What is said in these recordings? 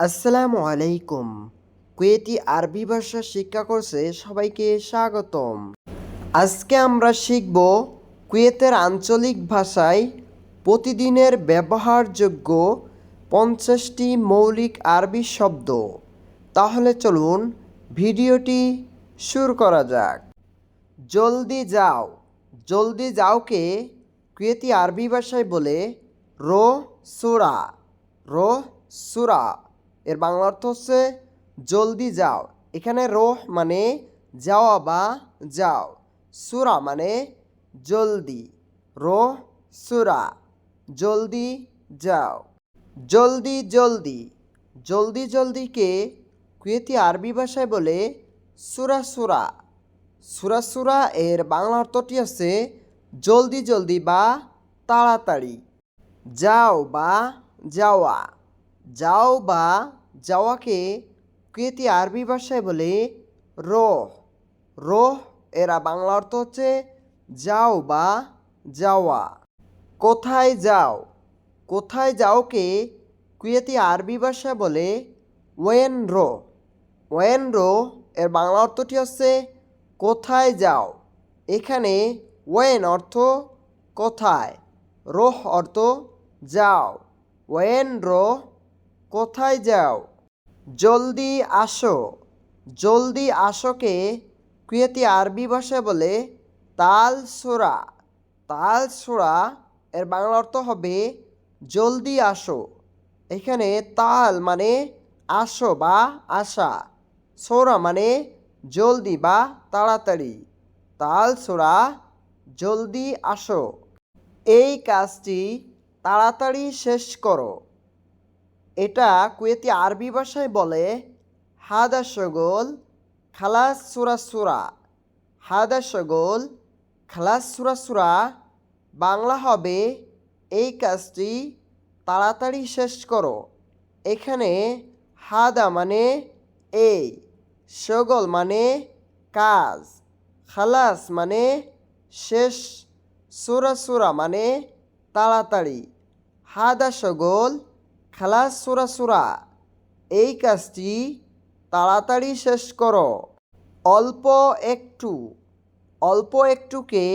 আসসালামু আলাইকুম। কুয়েতি আরবি ভাষা শিক্ষা কোর্সে সবাইকে স্বাগতম। আজকে আমরা শিখব কুয়েতের আঞ্চলিক ভাষায় প্রতিদিনের ব্যবহারযোগ্য পঞ্চাশটি মৌলিক আরবি শব্দ। তাহলে চলুন ভিডিওটি শুরু করা যাক। জলদি যাও। জলদি যাওকে কুয়েতি আরবি ভাষায় বলে রো সুরা। রো সুরা। এর বাংলা অর্থ হচ্ছে জলদি যাও। এখানে রোহ মানে যাওয়া বা যাও। সুরা মানে জলদি। রো সুরা, জলদি যাও। জলদি জলদি। জলদি জলদিকে কুয়েতি আরবি ভাষায় বলে সুরা সুরা। সুরা সুরা এর বাংলা অর্থটি আছে জলদি জলদি বা তাড়াতাড়ি। যাও বা যাওয়া। যাও বা যাওয়াকে কুয়েতি আরবি ভাষায় বলে রোহ। রোহ এরা বাংলা অর্থ হচ্ছে যাও বা যাওয়া। কোথায় যাও? কোথায় যাওকে কুয়েতি আরবি ভাষায় বলে ওয়েন রো ওয়েন রো এর বাংলা অর্থটি হচ্ছে কোথায় যাও। এখানে ওয়েন অর্থ কোথায়, রোহ অর্থ যাও। ওয়েন রো কোথায় যাও? জলদি আসো। জলদি আসোকে কুয়েতি আরবি ভাষায় বলে তাল সোরা তাল সোরা এর বাংলা অর্থ হবে জলদি আসো। এখানে তাল মানে আসো বা আসা। সোরা মানে জলদি বা তাড়াতাড়ি। তাল সোরা জলদি আসো। এই কাজটি তাড়াতাড়ি শেষ করো। এটা কুয়েতি আরবি ভাষায় বলে, হাদা শগোল খালাস সুরা সুরা। হাদা শগোল খালাস সুরা সুরা। বাংলা হবে, এই কাজটি তাড়াতাড়ি শেষ করো। এখানে হাদা মানে এই। শগল মানে কাজ। খালাস মানে শেষ। সুরা সুরা মানে তাড়াতাড়ি। হাদা শগল খালাস সুরা সুরা। এই কাজটি তাড়াতাড়ি শেষ করো। অল্প একটু। অল্প একটুকে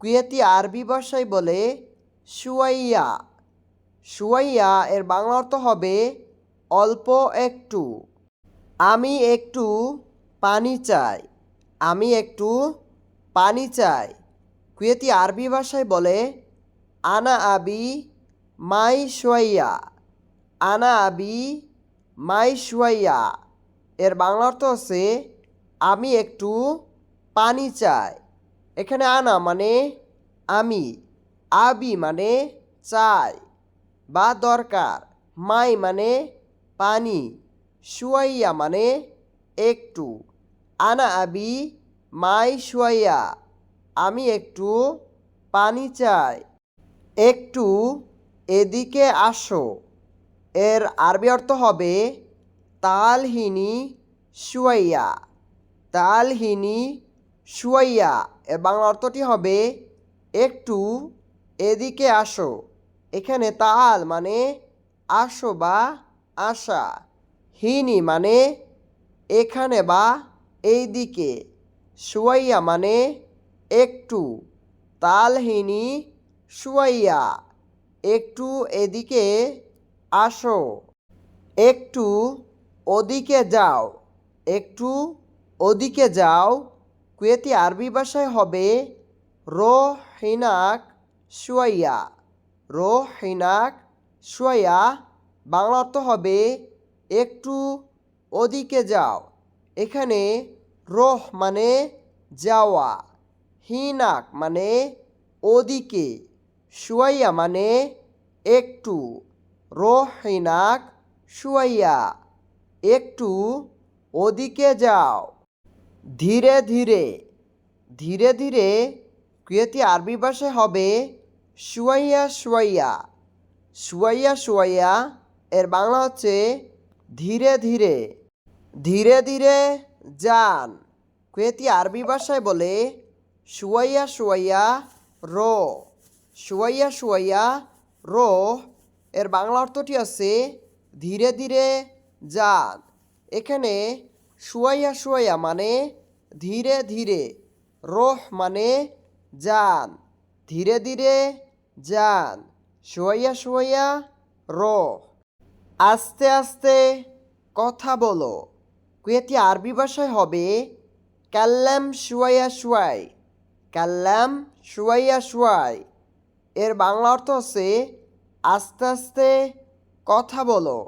কুয়েতি আরবি ভাষায় বলে সুয়াইয়া। সুয়াইয়া এর বাংলা অর্থ হবে অল্প একটু। আমি একটু পানি চাই। আমি একটু পানি চাই। কুয়েতি আরবি ভাষায় বলে, আনা আবি মাই সোয়াইয়া। আনা আবি মাই সোয়াইয়া এর বাংলা অর্থ হচ্ছে, আমি একটু পানি চাই। এখানে আনা মানে আমি। আবি মানে চাই। বা দরকার। মাই মানে পানি। শুয়াইয়া মানে একটু। আনা আবি মাই শুয়াইয়া, আমি একটু পানি চাই। একটু এদিকে আসো। এর আরবি অর্থ হবে তালহিনি সুয়াইয়া। তালহিনি সুয়াইয়া। এর বাংলা অর্থটি হবে একটু এদিকে আসো। এখানে তাল মানে আসো বা আসা। হিনি মানে এখানে বা এই দিকে সুয়াইয়া মানে একটু। তালহিনি সুয়াইয়া। একটু এদিকে আসো। একটু ওদিকে যাও। একটু ওদিকে যাও। কুয়েতি আরবি ভাষায় হবে রো হিনাক শুয়াইয়া। রো হিনাক শুয়াইয়া। বাংলা অর্থ হবে একটু ওদিকে যাও। এখানে রোহ মানে যাওয়া। হিনাক মানে ওদিকে। শুয়াইয়া মানে একটু। রোহ হিনাক শুয়াইয়া, একটু ওদিকে যাও। ধীরে ধীরে ধীরে ধীরে কুয়েতি আরবি ভাষায় হবে শুয়াইয়া শুয়াইয়া। শুয়াইয়া শুয়াইয়া এর বাংলা হচ্ছে ধীরে ধীরে ধীরে ধীরে যান। কুয়েতি আরবি ভাষায় বলে শুয়াইয়া শুয়াইয়া রো, শুয়াইয়া শুয়াইয়া রো এর বাংলা অর্থটি আছে ধীরে ধীরে যান এখানে শুয়াইয়া শুয়াইয়া মানে ধীরে ধীরে, রোহ মানে যান ধীরে ধীরে যান শুয়াইয়া শুয়াইয়া রোহ। আস্তে আস্তে কথা বলো, কুয়েতি আরবি ভাষায় হবে কাল্লাম শুয়াইয়া শুয়াই, কাল্লাম শুয়াইয়া শুয়াই। এর বাংলা অর্থ হচ্ছে আস্তে আস্তে কথা বলো।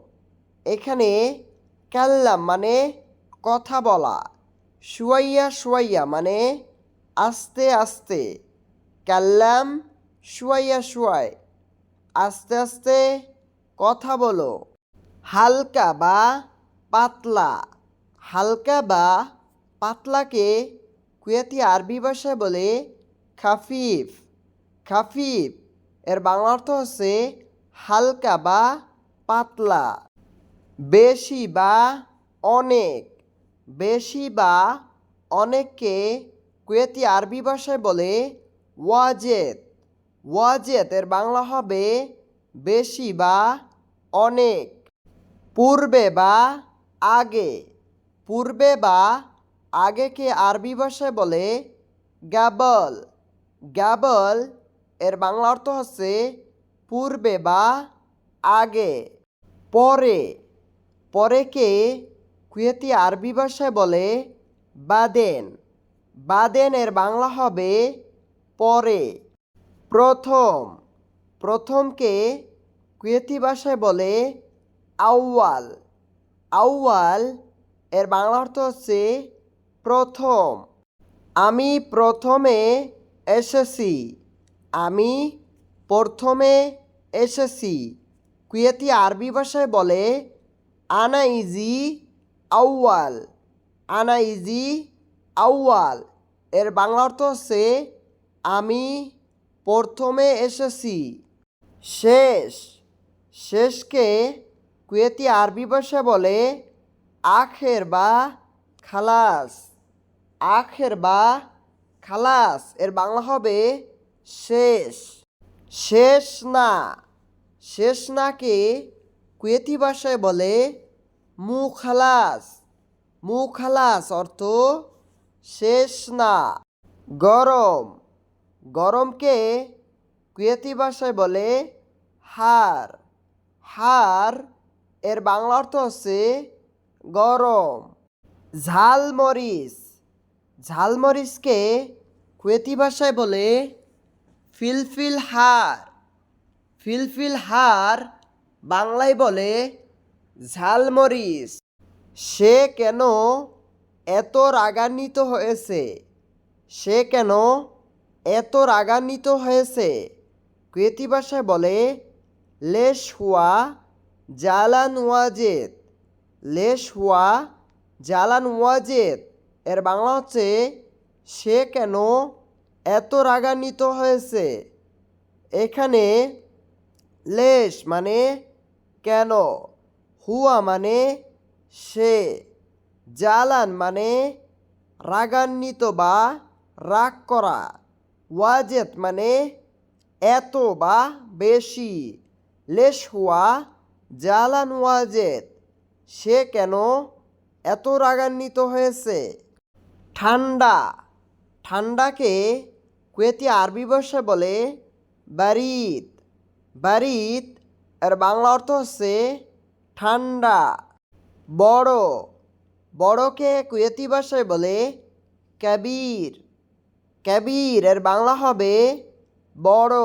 এখানে কাল্লাম মানে কথা বলা। শুয়াইয়া শুয়াইয়া মানে আস্তে আস্তে। কাল্লাম শুয়াইয়া শুয়াই। আস্তে আস্তে কথা বলো। হালকা বা পাতলা। হালকা বা পাতলাকে কুয়েতি আরবি ভাষায় বলে খাফিফ। খাফিফ, এর বাংলা অর্থ হচ্ছে হালকা বা পাতলা, বেশি বা অনেক। বেশি বা অনেককে কুয়েতি আরবি ভাষায় বলে ওয়াজেদ। এর বাংলা হবে বেশি বা অনেক। পূর্বে বা আগে। পূর্বে বা আগেকে আরবি ভাষায় বলে গাবল। গাবল এর বাংলা অর্থ হচ্ছে পূর্বে বা আগে, পরে, পরেকে কুয়েতি আরবি ভাষায় বলে বাদেন। বাদেন এর বাংলা হবে পরে। প্রথম, প্রথমকে কুয়েতি ভাষায় বলে আউয়াল। আউয়াল এর বাংলা অর্থ হচ্ছে প্রথম। আমি প্রথমে এসেছি। আমি প্রথমে এসেছি। কুয়েতি আরবি ভাষায় বলে, আনা ইজি আউয়াল, আনা ইজি আউয়াল। এর বাংলা অর্থ হচ্ছে, আমি প্রথমে এসেছি। শেষ, শেষকে কুয়েতি আরবি ভাষা বলে, আখের বা খালাস। আখের বা খালাস। এর বাংলা হবে, শেষ। শেষ না। শেষ নাকে কুয়েতি ভাষায় বলে মু খালাস মু খালাস অর্থ শেষ না। গরম। গরমকে কুয়েতি ভাষায় বলে হার। হার এর বাংলা অর্থ হচ্ছে গরম। ঝালমরিচ। ঝালমরিচকে কুয়েতি ভাষায় বলে ফিলফিল হার। ফিলফিল হার বাংলায় বলে ঝালমরিচ। সে কেন এত রাগান্বিত হয়েছে? সে কেন এত রাগান্বিত হয়েছে? কুয়েতি ভাষায় বলে লেশ হুয়া জালান ওয়াজেদ লেশ হুয়া জালান ওয়াজেদ এর বাংলা হচ্ছে সে কেন এত রাগান্বিত হয়েছে। এখানে লেশ মানে কেন? হুয়া মানে সে। জালান মানে রাগান্বিত বা রাগ করা। ওয়াজেদ মানে এত বা বেশি। লেশ হুয়া, জালান ওয়াজেদ, সে কেন এত রাগান্বিত হয়েছে? ঠান্ডা ঠান্ডাকে কুয়েতি আরবি ভাষায় বলে বারিদ বারিদ এর বাংলা অর্থ হচ্ছে ঠান্ডা, বড়। বড়কে কুয়েতি ভাষায় বলে ক্যাবির। ক্যাবির, এর বাংলা হবে বড়।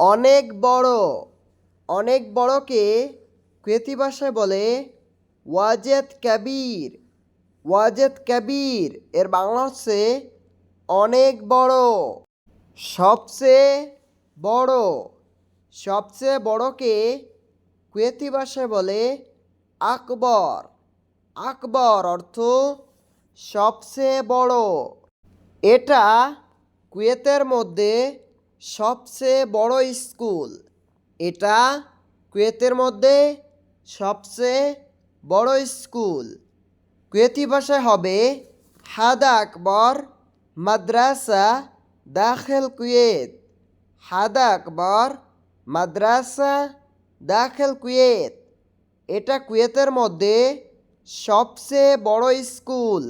অনেক বড়। অনেক বড়কে কুয়েতি ভাষায় বলে ওয়াজেদ ক্যাবির। ওয়াজেদ ক্যাবির, এর বাংলা হচ্ছে অনেক বড়। সবচেয়ে বড়। সবচেয়ে বড়কে কুয়েতি ভাষায় বলে আকবর। আকবর অর্থ সবচেয়ে বড়। এটা কুয়েতের মধ্যে সবচেয়ে বড় স্কুল। এটা কুয়েতের মধ্যে সবচেয়ে বড় স্কুল। কুয়েতি ভাষায় হবে হাদা আকবর মাদ্রাসা দাখেল কুয়েত। হাদা আকবর, মাদ্রাসা দাখেল কুয়েত। এটা কুয়েতের মধ্যে সবচেয়ে বড় স্কুল।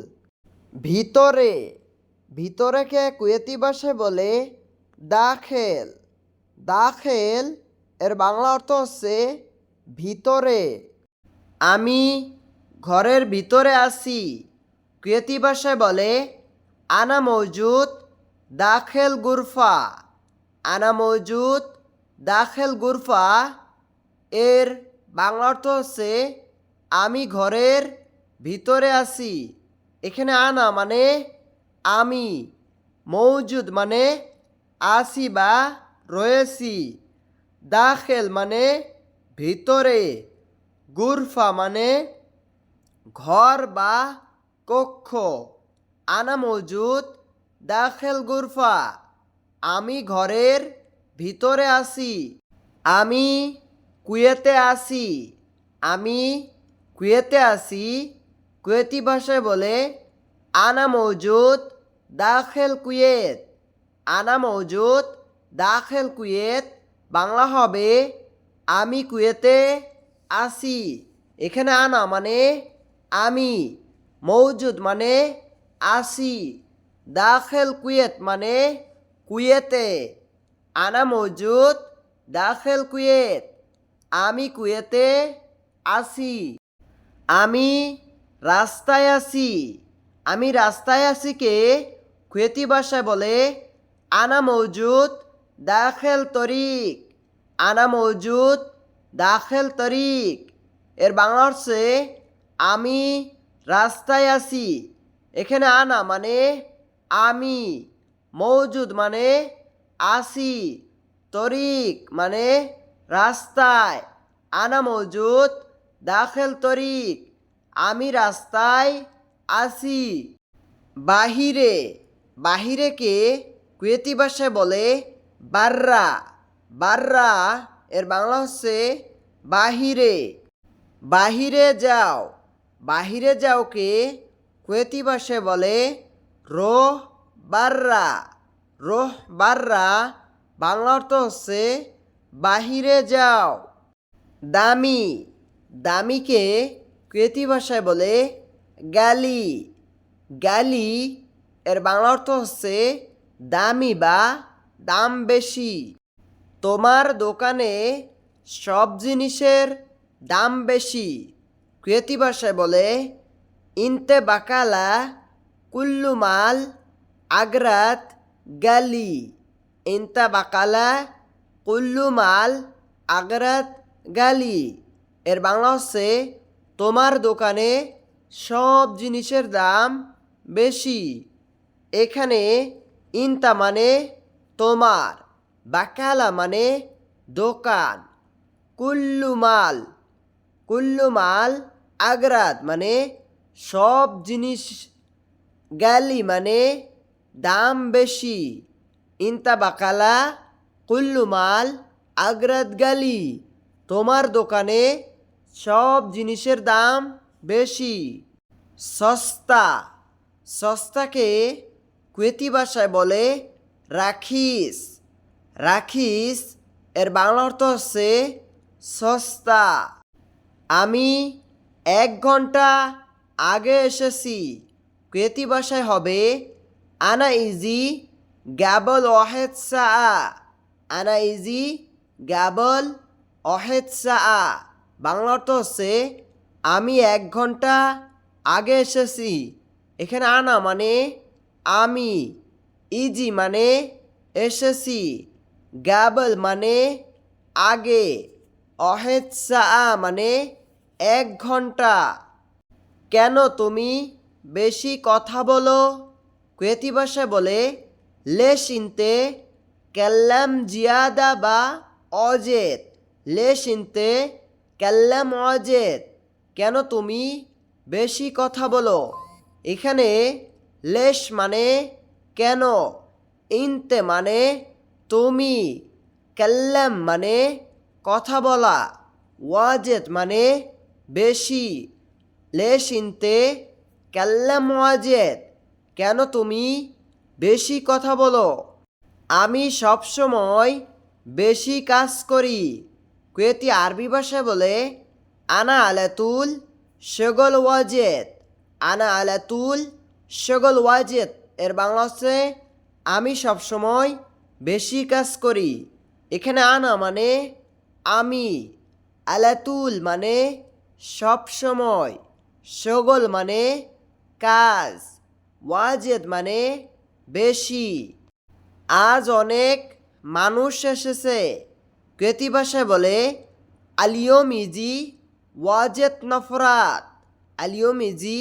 ভিতরে, ভিতরেকে কুয়েতি ভাষায় বলে দাখেল। দাখেল, এর বাংলা অর্থ হচ্ছে ভিতরে। আমি ঘরের ভিতরে আছি, কুয়েতি ভাষায় বলে আনা মৌজুদ, দাখেল গুরফা। আনা মৌজুদ, দাখেল গুরফা, এর বাংলা অর্থ হচ্ছে, আমি ঘরের ভিতরে আছি। এখানে আনা মানে আমি। মৌজুদ মানে আছি বা রয়েছি। দাখেল মানে ভিতরে। গুরফা মানে ঘর বা কক্ষ। আনা মজুদ দাখেল গুরফা। আমি ঘরের ভিতরে আছি। আমি কুয়েতে আছি। আমি কুয়েতে আছি। কুয়েতি ভাষায় বলে, আনা মৌজুদ দাখেল কুয়েত। আনা মৌজুদ দাখেল কুয়েত। বাংলা হবে, আমি কুয়েতে আছি। এখানে আনা মানে আমি। মৌজুদ মানে আসি। দাখেল কুয়েত মানে কুয়েতে। আনা মৌজুদ, দাখেল কুয়েত। আমি কুয়েতে আছি আমি রাস্তায় আছি আমি রাস্তায় আছি কে কুয়েতি ভাষায় বলে আনা মৌজুদ, দাখেল তরিক। আনা মৌজুদ, দাখেল তরিক। এর বাংলা হচ্ছে আমি রাস্তায় আছি এখানে আনা মানে আমি মৌজুদ মানে আসি, তরিক মানে রাস্তায়, আনা মৌজুদ দাখেল তরিক, আমি রাস্তায় আছি বাহিরে, বাহিরেকে কুয়েতি ভাষায় বলে বাররা বাররা এর বাংলা হচ্ছে বাহিরে। বাহিরে যাও, বাহিরে যাওকে কুয়েতি ভাষায় বলে, রোহ বাররা। রোহ বাররা, বাংলা অর্থ হচ্ছে, বাহিরে যাও। দামি। দামিকে কুয়েতি ভাষায় বলে, গালি। গালি এর বাংলা অর্থ হচ্ছে, দামি বা দাম বেশি। তোমার দোকানে সব জিনিসের দাম বেশি। কুয়েতি ভাষায় বলে ইনতে বাকালা কুল্লু মাল আগ্রাত গালি ইনতা বাকালা কুল্লু মাল আগ্রাত গালি এর বাংলা হচ্ছে তোমার দোকানে সব জিনিসের দাম বেশি। এখানে ইনতা মানে তোমার, বাকালা মানে দোকান। কুল্লু মাল কুল্লু মাল আগ্রাত মানে সব জিনিস গালি মানে দাম বেশি। ইনতা বাকালা, কুল্লু মাল, আগ্রাত গালি। তোমার দোকানে সব জিনিসের দাম বেশি। সস্তা। সস্তাকে কুয়েতি ভাষায় বলে রাখিস। রাখিস, এর বাংলা অর্থ হচ্ছে সস্তা। আমি এক ঘণ্টা আগে এসেছি। কুয়েতি ভাষায় হবে। আনা ইজি, গ্যাবল ওয়াহেদ সা আনা ইজি, গ্যাবল অহেদ সা বাংলা অর্থ হচ্ছে, আমি এক ঘণ্টা আগে এসেছি। এখানে আনা মানে আমি। ইজি মানে এসেছি। গ্যাবল মানে আগে। অহেদ সা মানে এক ঘণ্টা। কেন তুমি বেশি কথা বলো? কুয়েতি ভাষায় বলে, লে শিনতে ক্যাল্লাম জিয়াদা বা অজেদ। লে শিনতে ক্যাল্লাম অজেদ। কেন তুমি বেশি কথা বলো? এখানে লেশ মানে কেন? ইনতে মানে তুমি। ক্যাল্লাম মানে কথা বলা। ওয়াজেদ মানে বেশি। লেশ ইনতে ক্যাল্লাম ওয়াজেদ কেন তুমি বেশি কথা বলো? আমি সবসময় বেশি কাজ করি। কুয়েতি আরবি ভাষায় বলে, আনা আলাতুল শগল ওয়াজেদ, আনা আলাতুল শগল ওয়াজেদ। এর বাংলা হচ্ছে, আমি সবসময় বেশি কাজ করি। এখানে আনা মানে আমি। আলাতুল মানে সব সময় শগল মানে কাজ, ওয়াজেদ মানে বেশি। আজ অনেক মানুষ এসেছে, কৃতি ভাষায় বলে আলিয়ম ইজি ওয়াজেত নফরাত। আলিয়ম ইজি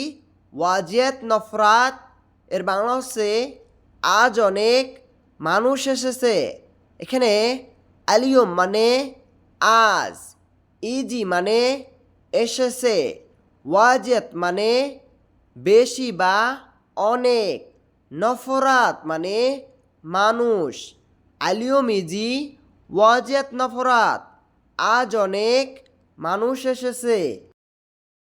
ওয়াজেত নফরাত, এর বাংলা হচ্ছে, আজ অনেক মানুষ এসেছে। এখানে আলিয়ম মানে আজ, ইজি মানে এসেছে। ওয়াজেত মানে বেশি বা অনেক, নফরাত মানে মানুষ। আলিওমিজি ওয়াজেত নফরাত, আজ অনেক মানুষ এসেছে।